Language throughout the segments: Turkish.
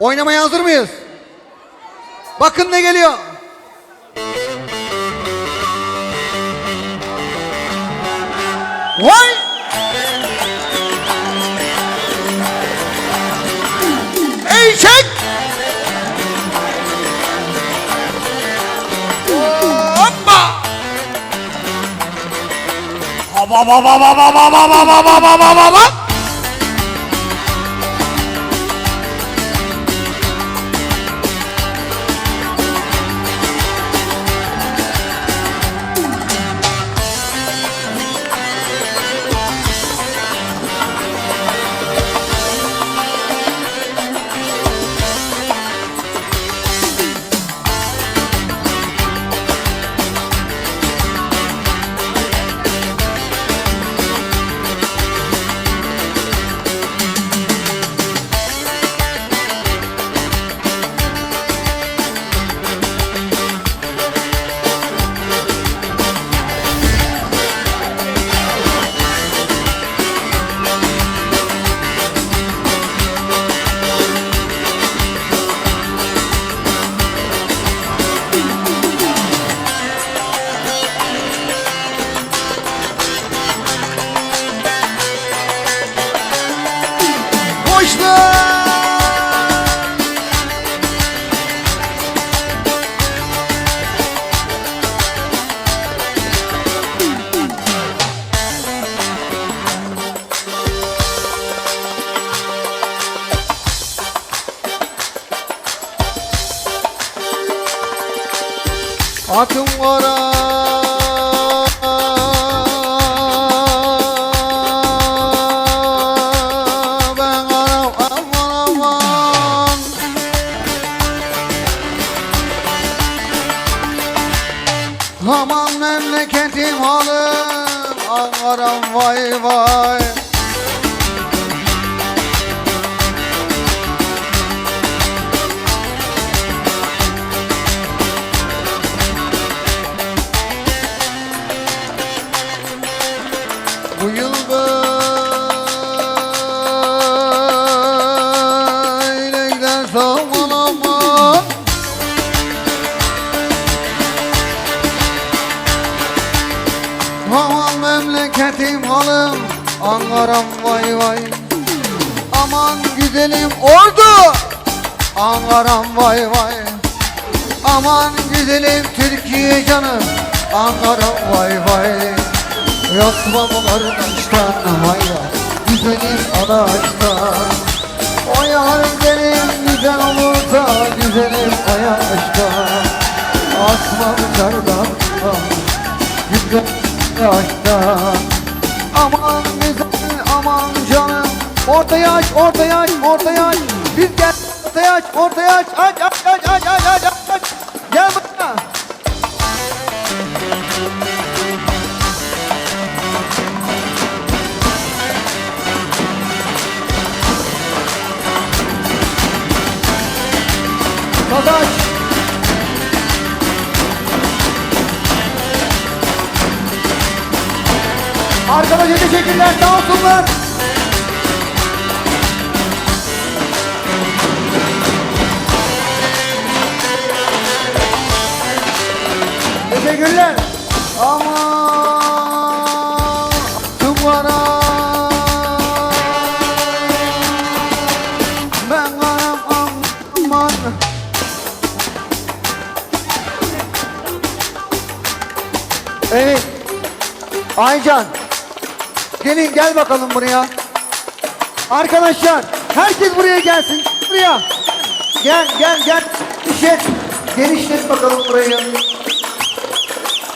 Oynamaya hazır mıyız? Bakın ne geliyor. Vay! Ey çek! Hoppa! Hop hop hop hop hop hop hop hop hop hop hop aman. Aman Aman memleketim halım Ankara'm vay vay. Aman güzelim ordu Ankara'm vay vay. Aman güzelim Türkiye canım Ankara'm vay vay. Yasmalar taştan hayra Güzelim anaçtan O yar benim güzel olursa güzelim o yaşta Asma dışarıdan güzel yaşta Aman güzel aman canım. Orta yaş orta yaş orta yaş. Biz gel orta yaş orta yaş. Aç aç aç aç aç aç aç Gel Sadaş. Arkadaşa teşekkürler sağ olsunlar. Teşekkürler. Aman Aycan. Gelin gel bakalım buraya. Arkadaşlar herkes buraya gelsin. Buraya. Gel gel gel. İşet. Genişlet bakalım burayı.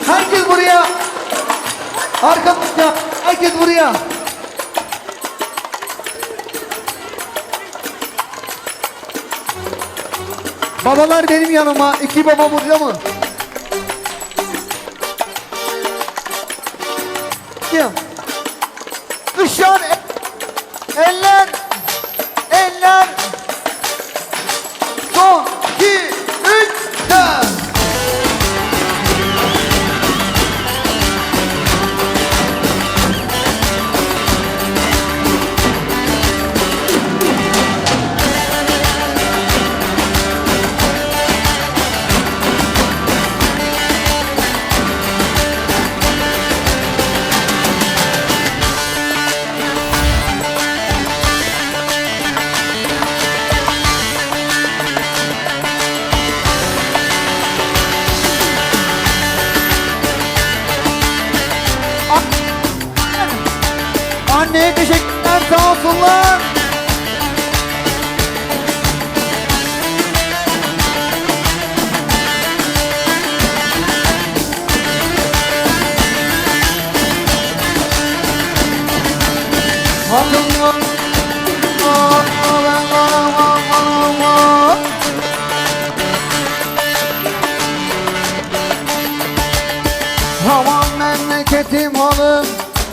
Herkes buraya. Arkadaşlar herkes buraya. Babalar benim yanıma. İki baba burada mı? Bakayım. Düşen eller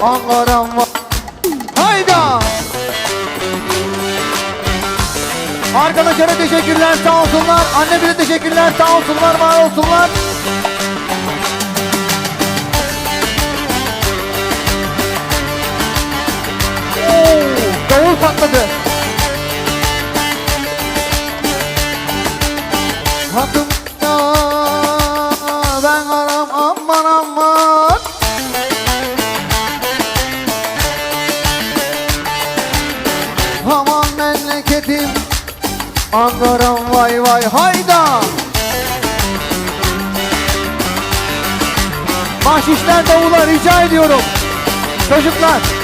Ankara'm var. Hayda! Arkadaşlara teşekkürler sağ olsunlar. Annemize teşekkürler sağ olsunlar var olsunlar. Davul patladı rica ediyorum. Çocuklar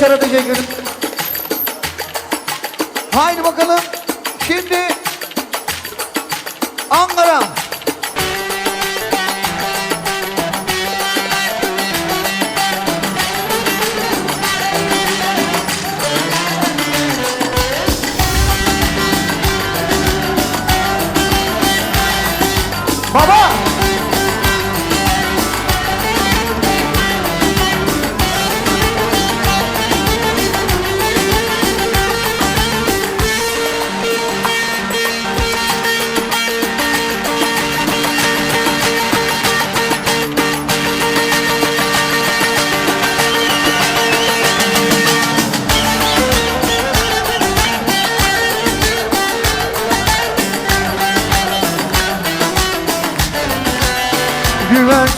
Çara teşekkür ederim. Haydi bakalım şimdi Ankara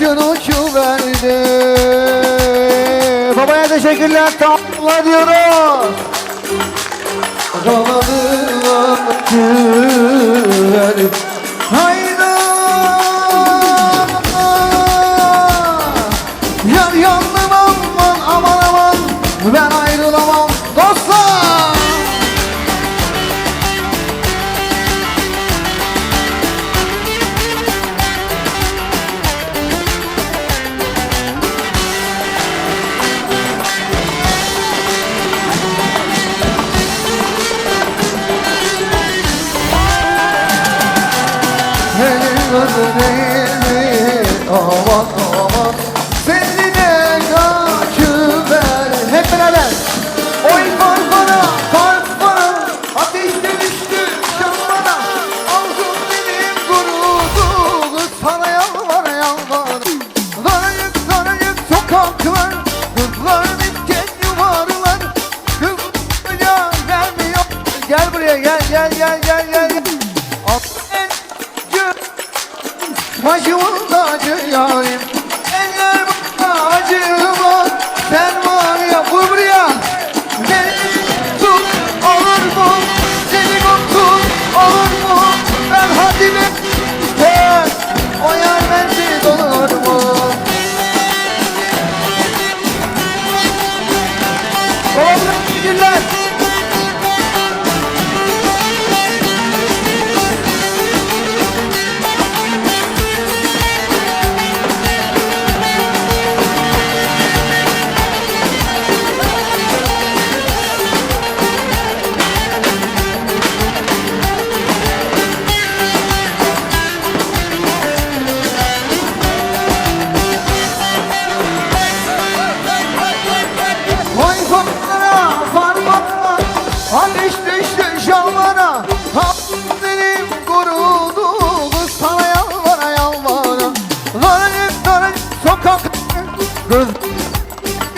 Güvercin uçuverdi Babaya teşekkürler tamamla diyoruz. Güverdi Hayda aman aman. Seni de kaçıver Hep beraber. Oy farfara farfara Ateşte düştü canlara. Ağzım benim kurudu sana yalvar yalvar. Daracık daracık sokaklar. Kızlar bitken yuvarlar. Kız ya gelmiyor Gel buraya. Gel gel gel gel gel Başımın tacı yarim Eller bana acıma Sen var ya vur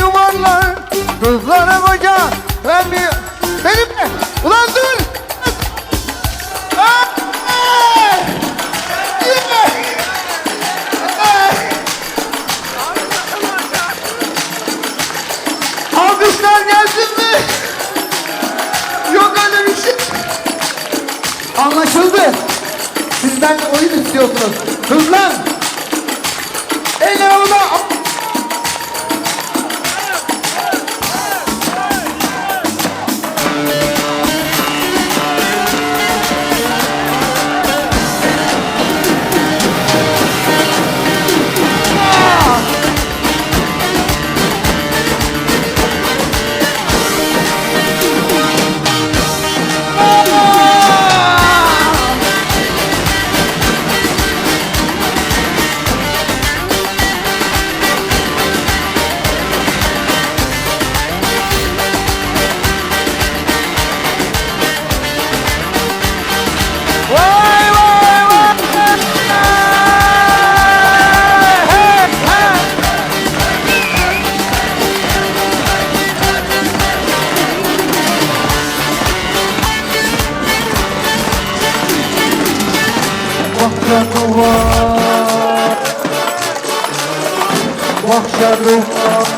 Yuvarlar Kızlara koca Ben bir Benim mi? Ulan dur! Alkışlar gelsin mi? Yok öyle bir şey. Anlaşıldı. Sizden oyun istiyorsunuz. Hızlan. Var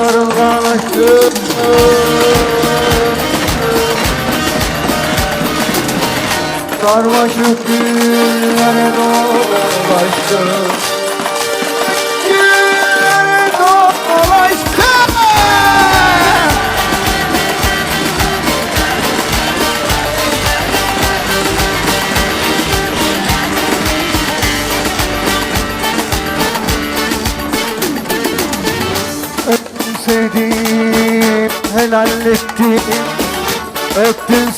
Arılganlaştım Sarmaşık güllere dolaştım Güllere sevdim, helal ettim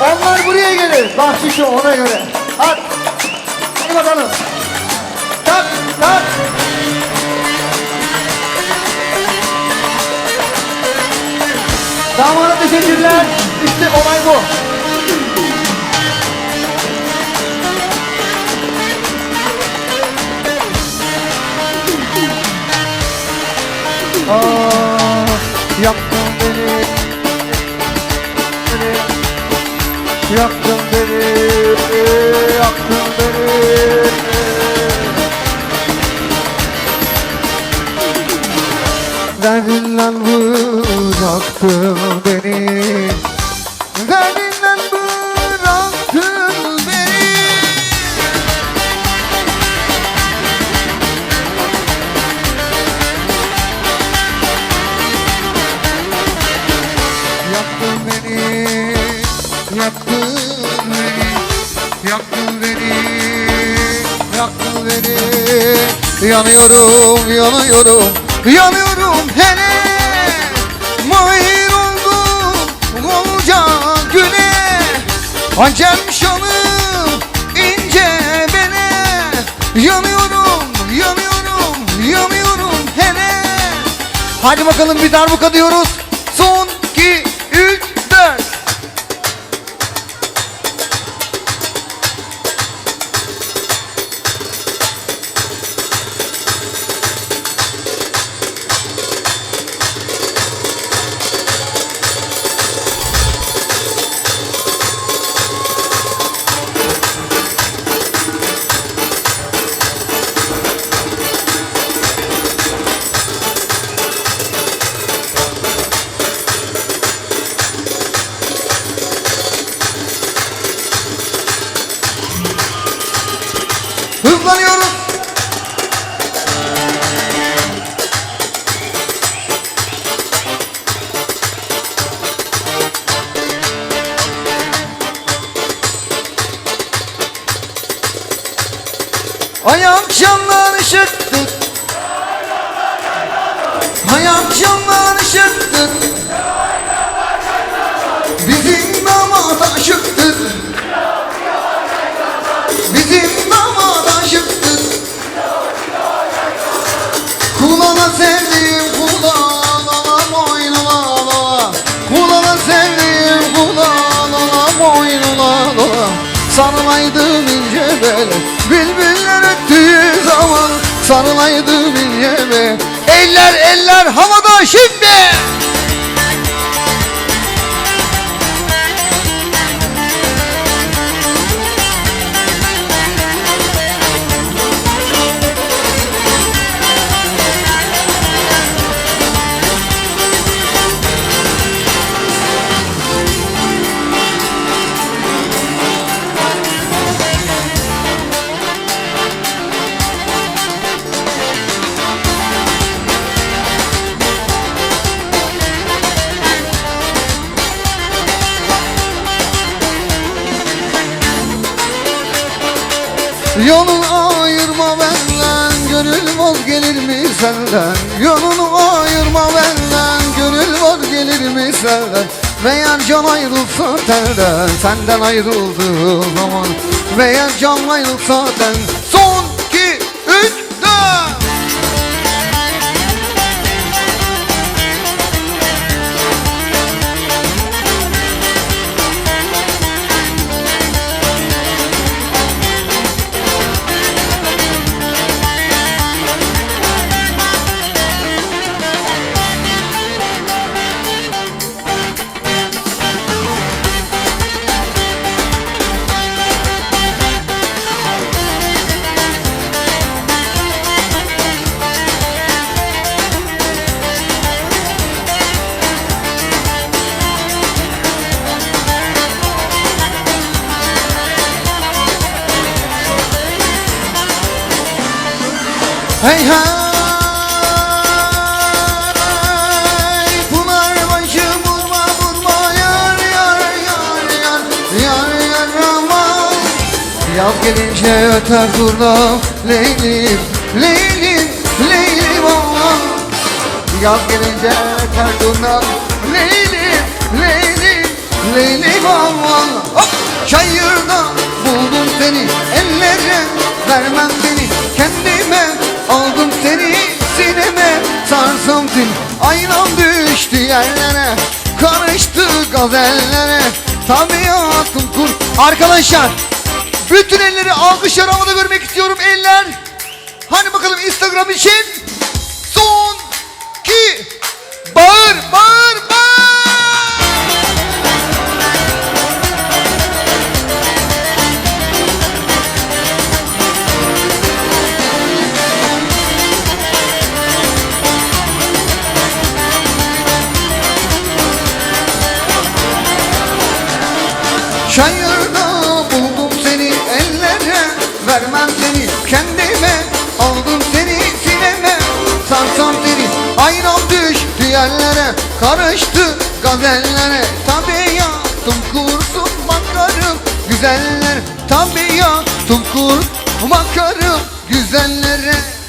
Onlar buraya gelir. Bahşişi ona göre. Hadi. Hadi bakalım. Tak tak. Damada teşekkürler. İşte olay bu. Aa, yaktın beni, yaktın beni. Derdinle bıraktın beni, Acem şanım ince bene. Yanıyorum, yanıyorum, yanıyorum hele. Hadi bakalım bir darbuka diyoruz. Sarılaydım ince bel Bülbüller öttüğü zaman. Sarılaydım ince bel. Eller eller havada şimdi senden Yolunu ayırma benden. Gönül vazgelir mi senden? Meğer can ayrılsa telden Senden ayrıldığı zaman Meğer can ayrılsa ten Son iki üç dört Hey hey. Pınar başı vurma vurma Yar yar yar yar Yar yar aman. Yaz gelince öter turna Leylim Leylim Leylim aman. Yaz gelince öter turna Leylim Leylim Leylim aman. Hop Çayırda buldum seni Ellere vermem beni Kendime aldım seni Sineme. Sarsam seni Aynam düştü yerlere. Karıştı gazellere. Tabiatım kur. Arkadaşlar bütün elleri alkışlar havada görmek istiyorum eller. Hani bakalım Instagram için? Son ki bağır bağır. Aldım seni sineme Sarsam seni. Ayran düştü yerlere Karıştı gazellere. Tabiatım kursun bakarım Güzeller. Tabiatım kur Bakarım güzellere